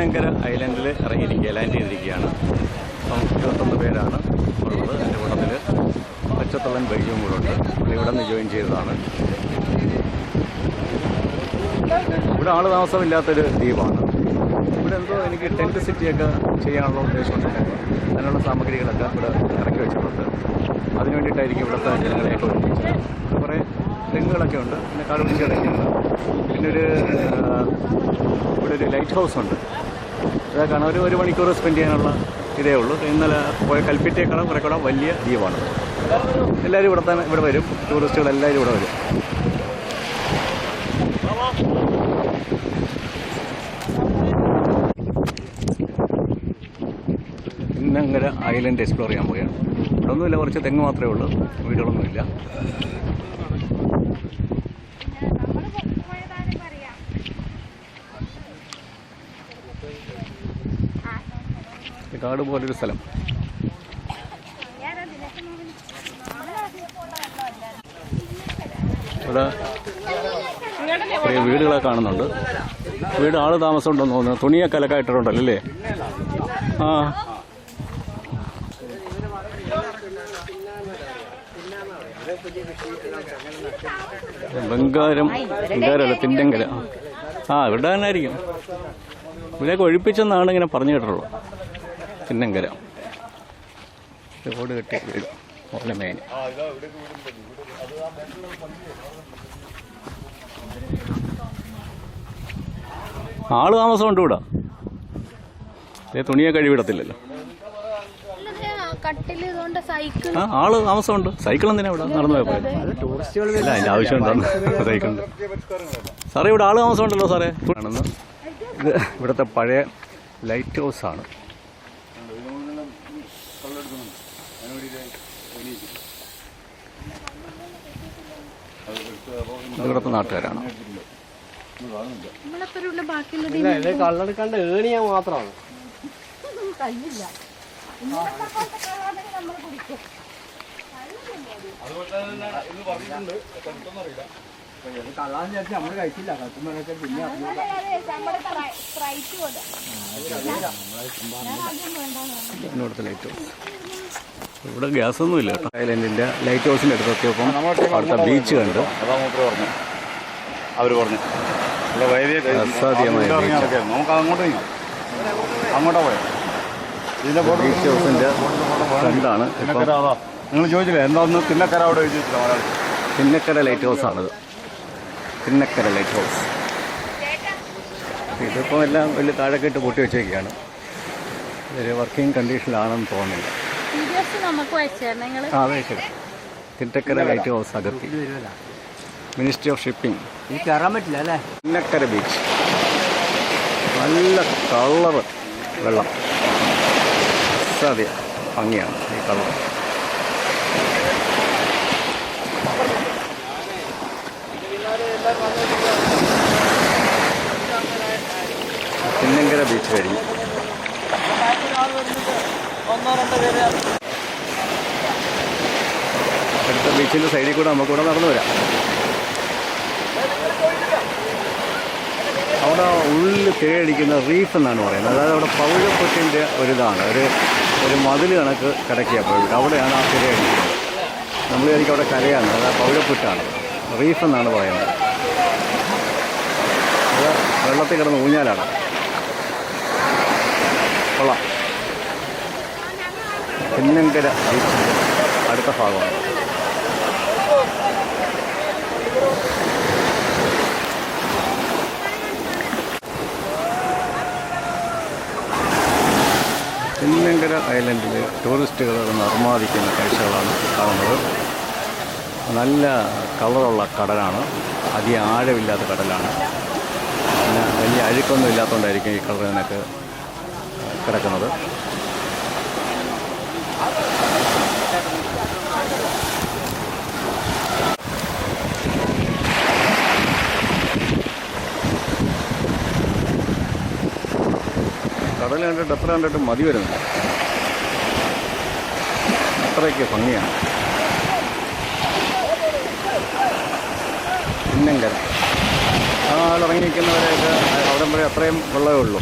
തിരുനങ്കര ഐലൻഡിൽ ഇറങ്ങിയിരിക്കുക land ചെയ്തിരിക്കുകയാണ്. അപ്പം ഇരുപത്തൊന്ന് പേരാണ് ഉള്ളത്. എന്റെ കൂട്ടത്തിൽ പച്ചത്തള്ളൻ ബൈജും കൂടെ ഉണ്ട്. ഇവിടെ നിന്ന് ജോയിൻ ചെയ്തതാണ്. ഇവിടെ ആൾ താമസമില്ലാത്തൊരു ദ്വീപാണ്. ഇവിടെ എന്തോ എനിക്ക് ടെന്റ് സിറ്റിയൊക്കെ ചെയ്യാനുള്ള ഉദ്ദേശമുണ്ടായിരുന്നു അതിനുള്ള സാമഗ്രികളൊക്കെ ഇവിടെ ഇറക്കി വെച്ചിട്ടുണ്ട്. അതിനുവേണ്ടിയിട്ടായിരിക്കും ഇവിടുത്തെ ജനങ്ങളെയൊക്കെ ഒഴിപ്പിച്ചത് ഇവിടെ കുറേ തെങ്ങുകളൊക്കെ ഉണ്ട്. പിന്നെ കാടുപിടിച്ച് കിടക്കുന്നുണ്ട് പിന്നെ ഒരു ഇവിടെ ഒരു ലൈറ്റ് ഹൗസ് ഉണ്ട്. കാണാൻ ഒരു ഒരു മണിക്കൂർ സ്പെൻഡ് ചെയ്യാനുള്ള ഇതേ ഉള്ളൂ. ഇന്നലെ പോയ കൽപ്പിറ്റേക്കാളും കുറെ കൂടെ വലിയ ദ്വീപാണ് എല്ലാവരും ഇവിടെ തന്നെ ഇവിടെ വരും. ടൂറിസ്റ്റുകൾ എല്ലാവരും ഇവിടെ വരും. ഇന്നങ്ങനെ ഐലൻഡ് എക്സ്പ്ലോർ ചെയ്യാൻ പോവുകയാണ്. ഇവിടെ ഒന്നുമില്ല കുറച്ച് തെങ്ങ് മാത്രമേ ഉള്ളൂ. വീടുകളൊന്നുമില്ല. കാട് പോലൊരു സ്ഥലം. ഇവിടെ വീടുകളെ കാണുന്നുണ്ട്. വീട് ആൾ താമസം ഉണ്ടെന്ന് തോന്നുന്നു. തുണിയൊക്കെ അലക്കായിട്ടിട്ടുണ്ടല്ലോ അല്ലേ? ആ. ബംഗാരം ബംഗാരല്ല തിണ്ടങ്കര. ആ ഇവിടെ തന്നെ ആയിരിക്കും. ഇവിടെയൊക്കെ ഒഴിപ്പിച്ചെന്നാണ് ഇങ്ങനെ പറഞ്ഞു കേട്ടുള്ളൂ തിന്നങ്കര റോഡ് കെട്ടി വീട് ഓല മേൻ ആൾ താമസമുണ്ട് ഇവിടെ. ഏ തുണിയെ കഴിവിടത്തില്ലല്ലോ ആൾ താമസം സൈക്കിൾ ആ ആൾ താമസമുണ്ട്. സൈക്കിൾ എന്തിനാ ഇവിടെ നടന്നു പോയപ്പോ ഇല്ല അതിന്റെ ആവശ്യം എന്താണ് സൈക്കിൾ. സാറേ ഇവിടെ ആൾ താമസമുണ്ടല്ലോ സാറേ. ഇത് ഇവിടുത്തെ പഴയ ലൈറ്റ് ഹൗസ് ആണ് ഇത് ഇവിടുത്തെ നാട്ടുകാരാണ്? നമ്മളെപ്പോഴുള്ള ബാക്കിയുള്ളത് ഇല്ല ഇത് കള്ളെടുക്കാണ്ട് ഏണിയാ മാത്രമാണ്. കഴിയില്ല കള്ളാന്ന് വിചാരിച്ച് നമ്മൾ കഴിച്ചില്ല കത്തുമ്പോഴൊക്കെ പിന്നെ ഇതാണ് ഇവിടുത്തെ ലൈറ്റ് ഇവിടെ ഗ്യാസ് ഒന്നും ഇല്ല കേട്ടോ. ഐലൻഡിന്റെ ലൈറ്റ് ഹൗസിന്റെ അടുത്ത് എത്തിയപ്പം അവിടുത്തെ ബീച്ച് കണ്ട്. അതാ പറഞ്ഞു. അസാധ്യമായ. നമുക്ക് അങ്ങോട്ട് അങ്ങോട്ടാ പോയത് ഇതിന്റെ ഫോട്ടോ ബീച്ച് ഹൗസിന്റെ ഫ്രണ്ടാണ് നിങ്ങൾ ചോദിച്ചില്ലേ എന്താന്ന് തിന്നക്കര അവിടെ എഴുതി തിന്നക്കര ലൈറ്റ് ഹൗസ് ആണത്. Thinnakkara lighthouse. ഇതിപ്പോൾ എല്ലാം വലിയ താഴെക്കെട്ട് പൊട്ടി വെച്ചേക്കാണ്. ഇതൊരു വർക്കിംഗ് കണ്ടീഷനിലാണെന്ന് തോന്നുന്നില്ല. അതെ ശരി തിന്നക്കര ലൈറ്റ് ഹൗസ് അകത്തി. മിനിസ്ട്രി ഓഫ് ഷിപ്പിംഗ് കയറാൻ പറ്റില്ല അല്ലേ? തിന്നക്കര ബീച്ച് നല്ല കളറ് വെള്ളം. സദ്യ ഭംഗിയാണ് ഈ കളർ തിന്നങ്കര ബീച്ച് കഴിഞ്ഞു അടുത്ത ബീച്ചിന്റെ സൈഡിൽ കൂടെ നമുക്ക് ഇവിടെ നടന്നു വരാം. അവിടെ ഉള്ളിൽ തിരയടിക്കുന്ന റീഫ് എന്നാണ് പറയുന്നത്. അതായത് അവിടെ പൗഴപ്പൊട്ടിന്റെ ഒരിതാണ് ഒരു ഒരു മതിൽ കണക്ക് കിടക്കുക അവിടെയാണ് ആ തിരയടിക്കുന്നത് നമ്മൾ വിചാരിക്കും അവിടെ കരയാണ്. അത് പൗഴപ്പൊട്ടാണ് റീഫ് എന്നാണ് പറയുന്നത്. അത് വെള്ളത്തിൽ കിടന്ന് ഊഞ്ഞാലാണ്. കൊള്ളാം. ബീച്ചിന്റെ അടുത്ത ഭാഗമാണ്. ഐലൻഡിൽ ടൂറിസ്റ്റുകൾ നിർമ്മാദിക്കുന്ന കാഴ്ചകളാണ് കാണുന്നത്. നല്ല കളറുള്ള കടലാണ്. അധികം ആഴമില്ലാത്ത കടലാണ്. പിന്നെ വലിയ അഴുക്കൊന്നും ഇല്ലാത്തതുകൊണ്ടായിരിക്കും ഈ കളറിനൊക്കെ കിടക്കുന്നത്. കടൽ കണ്ടിട്ട് എത്ര കണ്ടിട്ട് മതി വരുന്നില്ല. അത്രയ്ക്ക് ഭംഗിയാണ്. പിന്നെങ്കര. ആളിറങ്ങിയിരിക്കുന്നവരെയൊക്കെ അവിടെ വരെ അത്രയും വെള്ളമേ ഉള്ളൂ.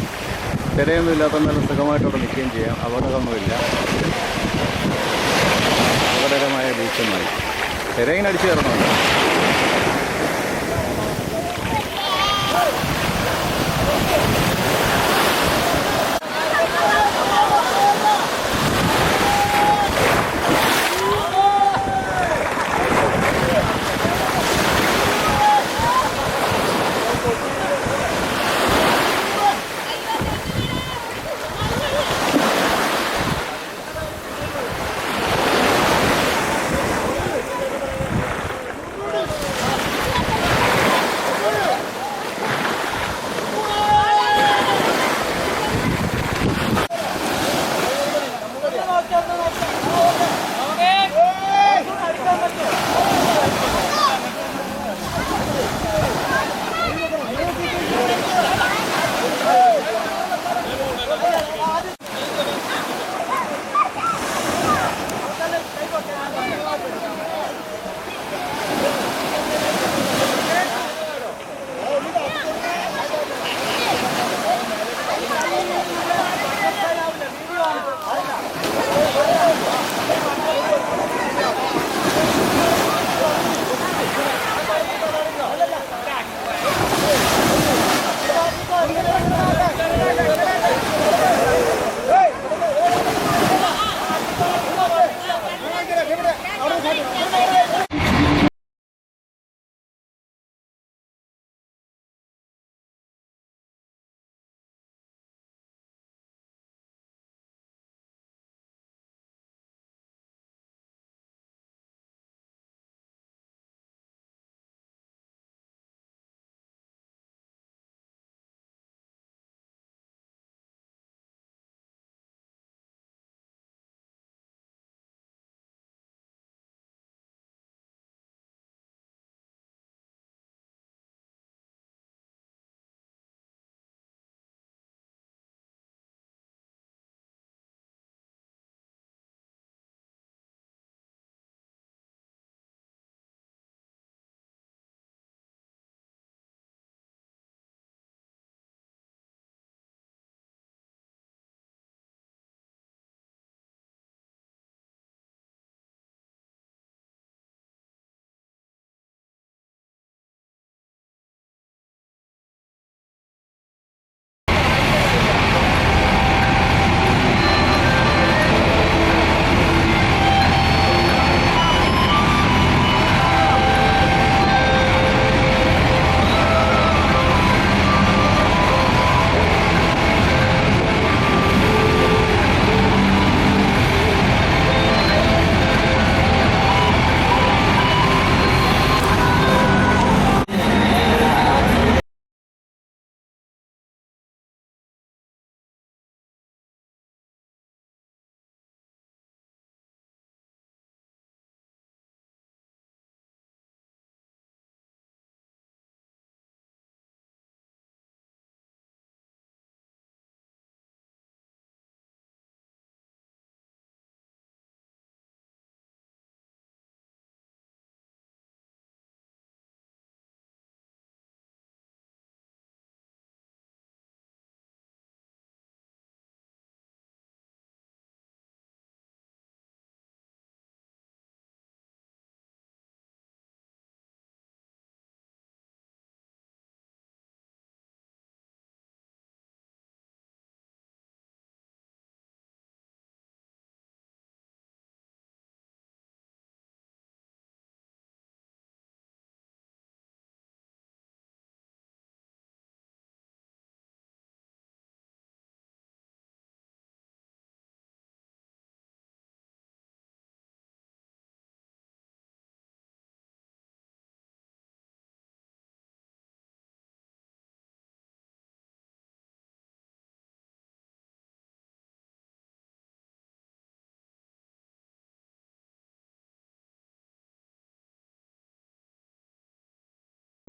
തിരയൊന്നും ഇല്ലാത്ത നല്ല സുഖമായിട്ട് അവിടെ നിൽക്കുകയും ചെയ്യാം. അപകടമൊന്നുമില്ല. അപകടകരമായ ബീച്ചൊന്നുമല്ല തിരയിനടിച്ചു കയറണമല്ലോ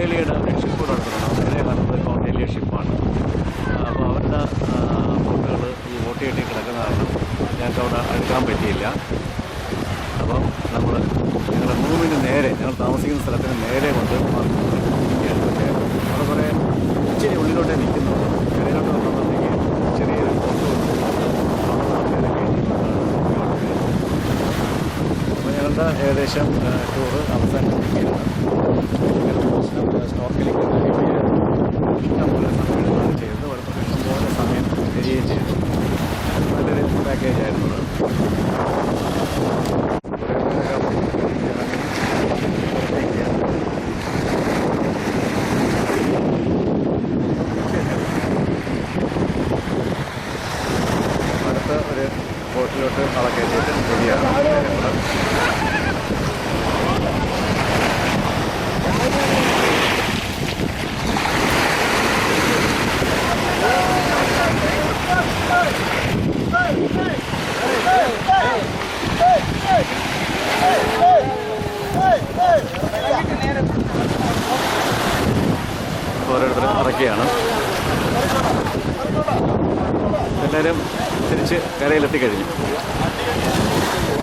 ഓസ്ട്രേലിയയുടെ ഒരു ഷിപ്പ് നടത്തുന്നത് ഓസ്ട്രേലിയ നടത്തുന്നത് ഇപ്പോൾ ഓസ്ട്രേലിയ ഷിപ്പാണ് അപ്പോൾ അവരുടെ ബോട്ടുകൾ ഈ ബോട്ട് കെട്ടി കിടക്കുന്ന കാരണം ഞങ്ങൾക്ക് അവിടെ എടുക്കാൻ പറ്റിയില്ല. അപ്പോൾ നമ്മൾ ഞങ്ങളുടെ റൂമിന് നേരെ ഞങ്ങൾ താമസിക്കുന്ന സ്ഥലത്തിന് നേരെ കൊണ്ട് അവിടെ കുറേ ഇച്ചിരി ഉള്ളിലോട്ടേ നിൽക്കുന്നു കരയിലോട്ട് വന്നപ്പോഴത്തേക്ക് ചെറിയൊരു അപ്പോൾ ഞങ്ങളുടെ ഏകദേശം ടൂറ് അവസാനിച്ചിരിക്കുകയാണ് അവസാനിപ്പിക്കുകയാണ് സ്നോർക്കലിംഗ് ഇഷ്ടംപോലെ സമയങ്ങളാണ് ചെയ്തത് വളരെ ഇഷ്ടംപോലെ സമയം വരികയും ചെയ്തു. നല്ലൊരു എല്ലാവരും തിരിച്ച് കരയിലെത്തിക്കഴിഞ്ഞു